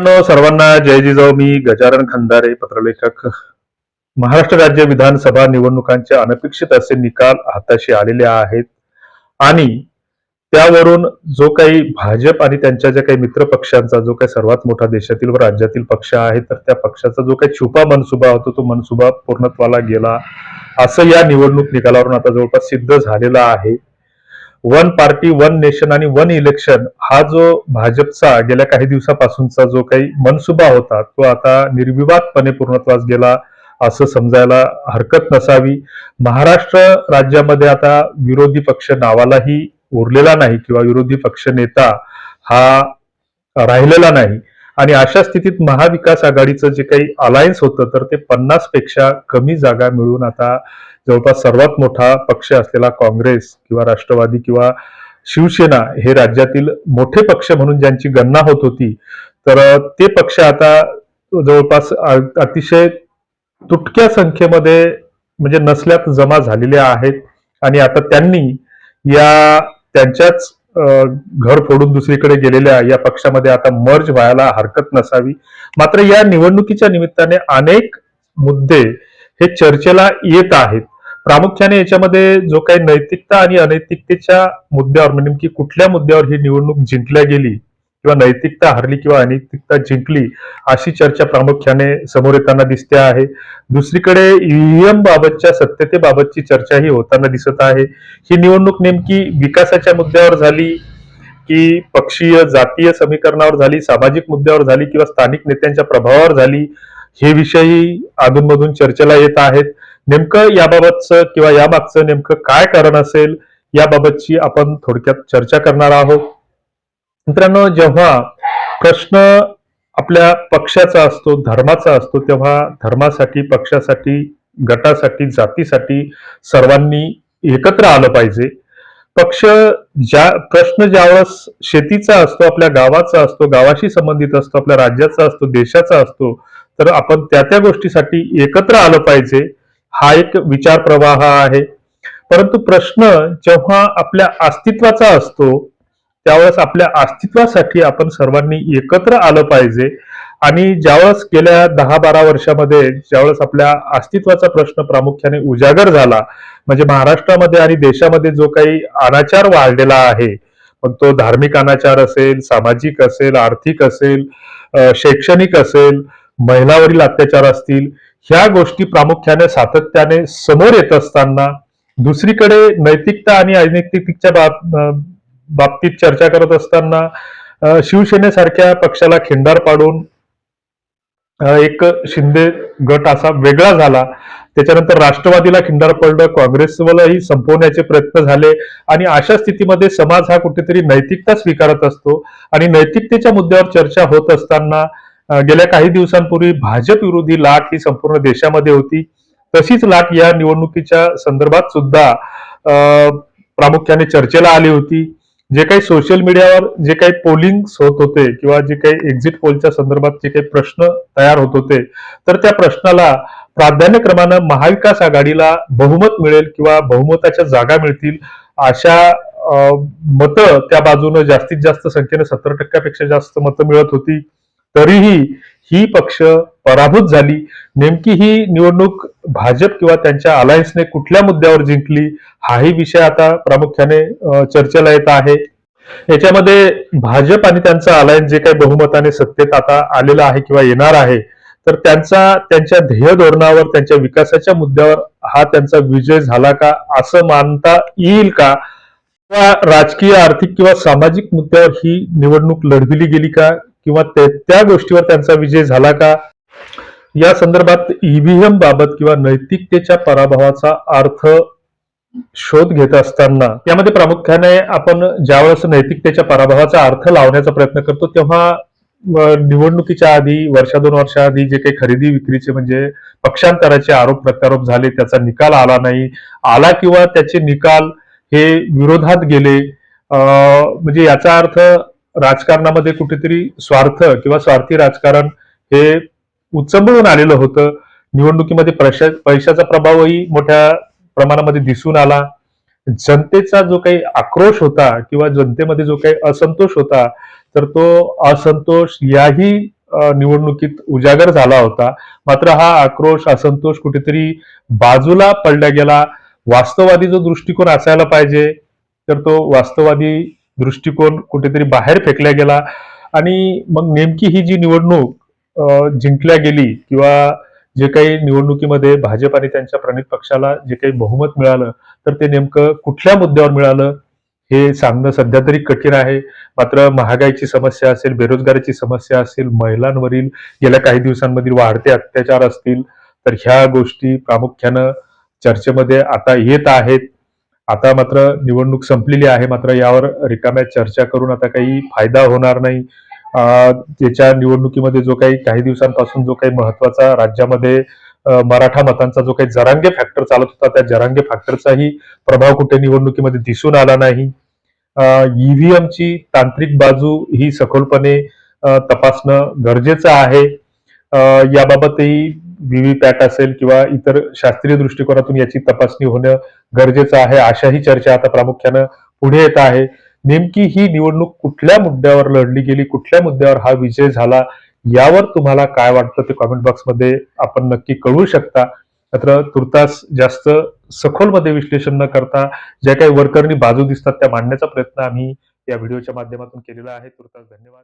मित्रांनो, सर्वांना जय जिजाऊ मी गजानन खंदारे पत्रलेखक. महाराष्ट्र राज्य विधानसभा निवडणुकांचे अनपेक्षित असे निकाल हाताशी आलेले आहेत. आणि त्यावरून जो काही भाजप आणि त्यांच्या ज्या काही मित्र पक्षांचा जो काही सर्वात मोठा देशातील व राज्यातील पक्ष आहे तर त्या पक्षाचा जो काही छुपा मनसुबा होतो तो मनसुबा पूर्णत्वाला गेला. असं या निवडणूक निकालावरून आता जवळपास सिद्ध झालेला आहे. वन पार्टी वन नेशन आणि वन इलेक्शन हा जो भाजपचा गेल्या काही दिवसापासूनचा जो काही मनसुबा होता तो आता निर्विवादपणे पूर्णत्वास गेला असं समजायला हरकत नसावी. महाराष्ट्र राज्यामध्ये आता विरोधी पक्ष नावालाही उरलेला नाही किंवा विरोधी पक्ष नेता हा राहिलेला नाही. आणि अशा स्थितीत महाविकास आघाडीचं जे काही अलायन्स होतं तर ते पन्नासपेक्षा कमी जागा मिळून आता जवळपास सर्वात मोठा पक्ष असलेला काँग्रेस किंवा राष्ट्रवादी किंवा शिवसेना हे राज्यातील मोठे पक्ष म्हणून ज्यांची गणना होत होती तर ते पक्ष आता जवळपास अतिशय तुटक्या संख्येमध्ये म्हणजे नसल्यात जमा झालेले आहेत. आणि आता त्यांनी या त्यांच्याच घर फोडून दुसरीकडे गेलेल्या या पक्षामध्ये आता मर्ज व्हायला हरकत नसावी. मात्र या निवडणुकीच्या निमित्ताने अनेक मुद्दे हे चर्चेला येत आहेत. प्रामुख्याने याच्यामध्ये जो काही नैतिकता आणि अनैतिकतेच्या मुद्द्यावर म्हणजे नेमकी कुठल्या मुद्द्यावर ही निवडणूक जिंकल्या गेली किंवा नैतिकता हरली किंवा अनैतिकता जिंकली अशी चर्चा प्रामुख्याने समोर येताना दिसते आहे. दुसरीकडे ईव्हीएम बाबतच्या सत्यतेबाबतची चर्चाही होताना दिसत आहे. ही निवडणूक नेमकी विकासाच्या मुद्द्यावर झाली की पक्षीय जातीय समीकरणावर झाली सामाजिक मुद्द्यावर झाली किंवा स्थानिक नेत्यांच्या प्रभावावर झाली हे विषयी अधूनमधून चर्चेला येत आहेत. नेमकं याबाबतचं किंवा यामागचं नेमकं काय कारण असेल याबाबतची आपण थोडक्यात चर्चा करणार आहोत. मित्रांनो जेव्हा प्रश्न आपल्या पक्षाचा असतो धर्माचा असतो तेव्हा धर्मासाठी पक्षासाठी गटासाठी जातीसाठी सर्वांनी एकत्र आलं पाहिजे. पक्ष ज्या प्रश्न ज्यावेळेस शेतीचा असतो आपल्या गावाचा असतो गावाशी संबंधित असतो आपल्या राज्याचा असतो देशाचा असतो तर आपण त्या त्या गोष्टीसाठी एकत्र आलं पाहिजे हा एक विचार प्रवाह आहे. परंतु प्रश्न जेव्हा आपल्या अस्तित्वाचा असतो त्यावेळेस आपल्या अस्तित्वासाठी आपण सर्वांनी एकत्र आलं पाहिजे. आणि ज्यावेळेस गेल्या दहा बारा वर्षामध्ये ज्यावेळेस आपल्या अस्तित्वाचा प्रश्न प्रामुख्याने उजागर झाला म्हणजे महाराष्ट्रामध्ये आणि देशामध्ये जो काही अनाचार वाढलेला आहे मग तो धार्मिक अनाचार असेल सामाजिक असेल आर्थिक असेल शैक्षणिक असेल महिलावरील अत्याचार असतील ह्या गोष्टी प्रामुख्याने सातत्याने समोर येत असताना दुसरीकडे नैतिकता आणि अनैतिकतेच्या बाब बाबतीत चर्चा करत असताना शिवसेनेसारख्या पक्षाला खिंडार पाडून एक शिंदे गट असा वेगळा झाला. त्याच्यानंतर राष्ट्रवादीला खिंडार पडलं काँग्रेसलाही संपवण्याचे प्रयत्न झाले आणि अशा स्थितीमध्ये समाज हा कुठेतरी नैतिकता स्वीकारत असतो आणि नैतिकतेच्या मुद्द्यावर चर्चा होत असताना गेल्या काही दिवसांपूर्वी भाजप विरोधी लाट ही संपूर्ण देशामध्ये होती. तशीच लाट या निवडणुकीच्या संदर्भात सुद्धा प्रामुख्याने चर्चेला आली होती. जे काही सोशल मीडियावर जे काही पोलिंग होत होते किंवा जे काही एक्झिट पोलच्या संदर्भात जे काही प्रश्न तयार होत होते तर त्या प्रश्नाला प्राधान्यक्रमानं महाविकास आघाडीला बहुमत मिळेल किंवा बहुमताच्या जागा मिळतील अशा मतं त्या बाजूनं जास्तीत जास्त संख्येने सत्तर टक्क्यापेक्षा जास्त मतं मिळत होती. तरीही ही पक्ष पराभूत झाली. नेमकी ही निवडणूक भाजप किंवा त्यांच्या अलायन्सने कुठल्या मुद्द्यावर जिंकली हाही विषय आता प्रामुख्याने चर्चेला येत आहे. याच्यामध्ये भाजप आणि त्यांचा अलायन्स जे काही बहुमताने सत्तेत आता आलेला आहे किंवा येणार आहे तर त्यांचा त्यांच्या ध्येय धोरणावर त्यांच्या विकासाच्या मुद्द्यावर हा त्यांचा विजय झाला का असं मानता येईल का? किंवा राजकीय आर्थिक किंवा सामाजिक मुद्द्यावर ही निवडणूक लढविली गेली का? किंवा ते- त्या गोष्टीवर त्यांचा विजय झाला का? या संदर्भात ईव्हीएम बाबत किंवा नैतिकतेच्या पराभवाचा अर्थ शोध घेत असताना यामध्ये प्रामुख्याने आपण ज्यावेळेस नैतिकतेच्या पराभवाचा अर्थ लावण्याचा प्रयत्न करतो तेव्हा निवडणुकीच्या आधी वर्षा दोन वर्षाआधी जे काही खरेदी विक्रीचे म्हणजे पक्षांतराचे आरोप प्रत्यारोप झाले त्याचा निकाल आला नाही. आला किंवा त्याचे निकाल हे विरोधात गेले म्हणजे याचा अर्थ राजकारणामध्ये कुठेतरी स्वार्थ किंवा स्वार्थी राजकारण हे उचंबळून आलेलं होतं. निवडणुकीमध्ये पैशा पैशाचा प्रभावही मोठ्या प्रमाणामध्ये दिसून आला. जनतेचा जो काही आक्रोश होता किंवा जनतेमध्ये जो काही असंतोष होता तर तो असंतोष याही निवडणुकीत उजागर झाला होता. मात्र हा आक्रोश असंतोष कुठेतरी बाजूला पडला गेला. वास्तववादी जो दृष्टिकोन असायला पाहिजे तर तो वास्तववादी दृष्टिकोन कुठेतरी बाहेर फेकला गेला. आणि मग नेमकी ही जी निवडणूक जिंकल्या गेली किंवा जे काही निवडणुकीमध्ये भाजप आणि त्यांच्या प्रणित पक्षाला जे काही बहुमत मिळालं तर ते नेमकं कुठल्या मुद्द्यावर मिळालं हे सांगणं सध्या तरी कठीण आहे. मात्र महागाईची समस्या असेल बेरोजगारीची समस्या असेल महिलांवरील गेल्या काही दिवसांमधील वाढते अत्याचार असतील तर ह्या गोष्टी प्रामुख्यानं चर्चेमध्ये आता येत आहेत. आता मात्र निवडणूक संपलेली आहे मात्र यावर रिकाम्या चर्चा करून आता काही फायदा होणार नाही. त्याच्या निवडणुकीमध्ये जो काही काही दिवसांपासून जो काही महत्त्वाचा राज्यामध्ये मराठा मतांचा जो काही जरांगे फॅक्टर चालत होता त्या जरांगे फॅक्टरचाही प्रभाव कुठे निवडणुकीमध्ये दिसून आला नाही. ईव्हीएमची तांत्रिक बाजू ही सखोलपणे तपासणं गरजेचं आहे. याबाबतही व्हीव्हीपॅट असेल किंवा इतर शास्त्रीय दृष्टिकोनातून याची तपासणी होणं गरजेचं आहे अशाही चर्चा आता प्रामुख्यानं पुढे येत आहे. नेमकी ही निवडणूक कुठल्या मुद्द्यावर लढली गेली? कुठल्या मुद्द्यावर हा विजय झाला? यावर तुम्हाला काय वाटतं ते कॉमेंट बॉक्समध्ये आपण नक्की कळवू शकता. मात्र तुर्तास जास्त सखोलमध्ये विश्लेषण न करता ज्या काही वर्करनी बाजू दिसतात त्या मांडण्याचा प्रयत्न आम्ही या व्हिडिओच्या माध्यमातून केलेला आहे. तुर्तास धन्यवाद.